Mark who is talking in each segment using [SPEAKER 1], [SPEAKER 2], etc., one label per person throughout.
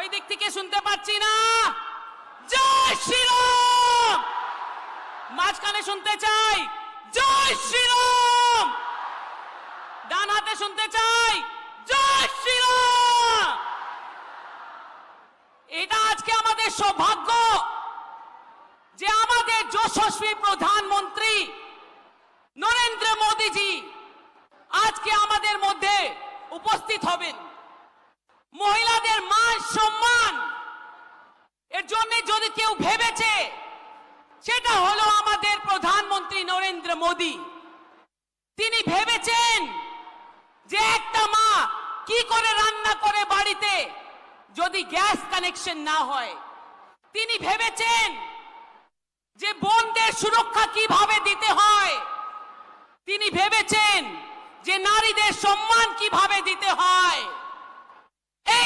[SPEAKER 1] ওই দিক থেকে শুনতে পাচ্ছি না। জয় শ্রীরাম! মাঝখানে শুনতে চাই। জয় শ্রীরাম! ডান হাতে শুনতে চাই। জয় শ্রীরাম! এটা আজকে আমাদের সৌভাগ্য যে আমাদের যশস্বী প্রধানমন্ত্রী নরেন্দ্র মোদীজি আজকে আমাদের মধ্যে উপস্থিত হবেন। মহিলাদের মান সম্মান। এর জন্য যদি কেউ ভেবেছে, সেটা হলো আমাদের প্রধানমন্ত্রী নরেন্দ্র মোদী। তিনি ভেবেছেন যে একটা মা কি করে রান্না করে বাড়িতে যদি গ্যাস কানেকশন না হয়। তিনি ভেবেছেন যে বোনদের সুরক্ষা কীভাবে দিতে হয়। তিনি ভেবেছেন যে নারীদের সম্মান কীভাবে দিতে হয়।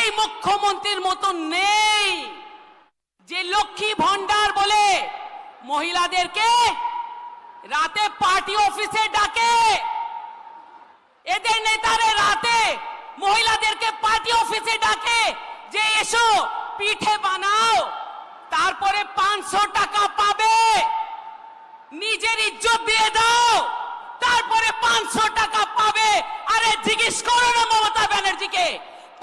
[SPEAKER 1] এই মুখ্যমন্ত্রীর মতন নেই যে লক্ষ্মী ভণ্ডার বলে মহিলাদেরকে রাতে পার্টি অফিসে ডাকে। এদের নেতারে রাতে মহিলাদেরকে পার্টি অফিসে ডাকে যে এসো পিঠে বানাও, তারপরে পাঁচশো টাকা পাবে। নিজের ইজ্জত দিয়ে দাও, তারপরে পাঁচশো টাকা পাবে। আরে জিজ্ঞেস করো না মমতা ব্যানার্জিকে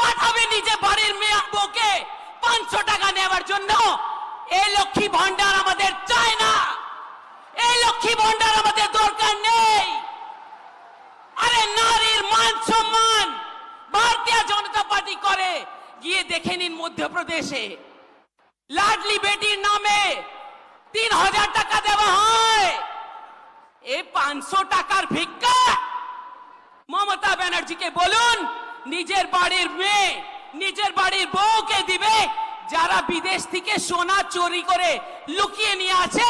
[SPEAKER 1] পাঠাবে নিজে বাড়ির মেয়ে বউকে। পাঁচশো টাকা নেওয়ার জন্য। এই লক্ষ্মী ভান্ডার আমাদের চায় না। এই লক্ষ্মী ভান্ডার আমাদের দরকার নেই। আরে নারীর মান সম্মান ভারতীয় জনতা পার্টি করে। গিয়ে দেখে নিন মধ্যপ্রদেশে। লাডলি বেটির নামে তিন হাজার টাকা দেওয়া হয়। এই পাঁচশো টাকার ভিক্ষা মমতা ব্যানার্জিকে বলুন। নিজের বাড়ির মেয়ে, নিজের বাড়ির বউকে দিবে, যারা বিদেশ থেকে সোনা চুরি করে লুকিয়ে নিয়ে আছে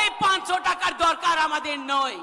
[SPEAKER 1] এই পাঁচশো টাকার দরকার আমাদের নয়।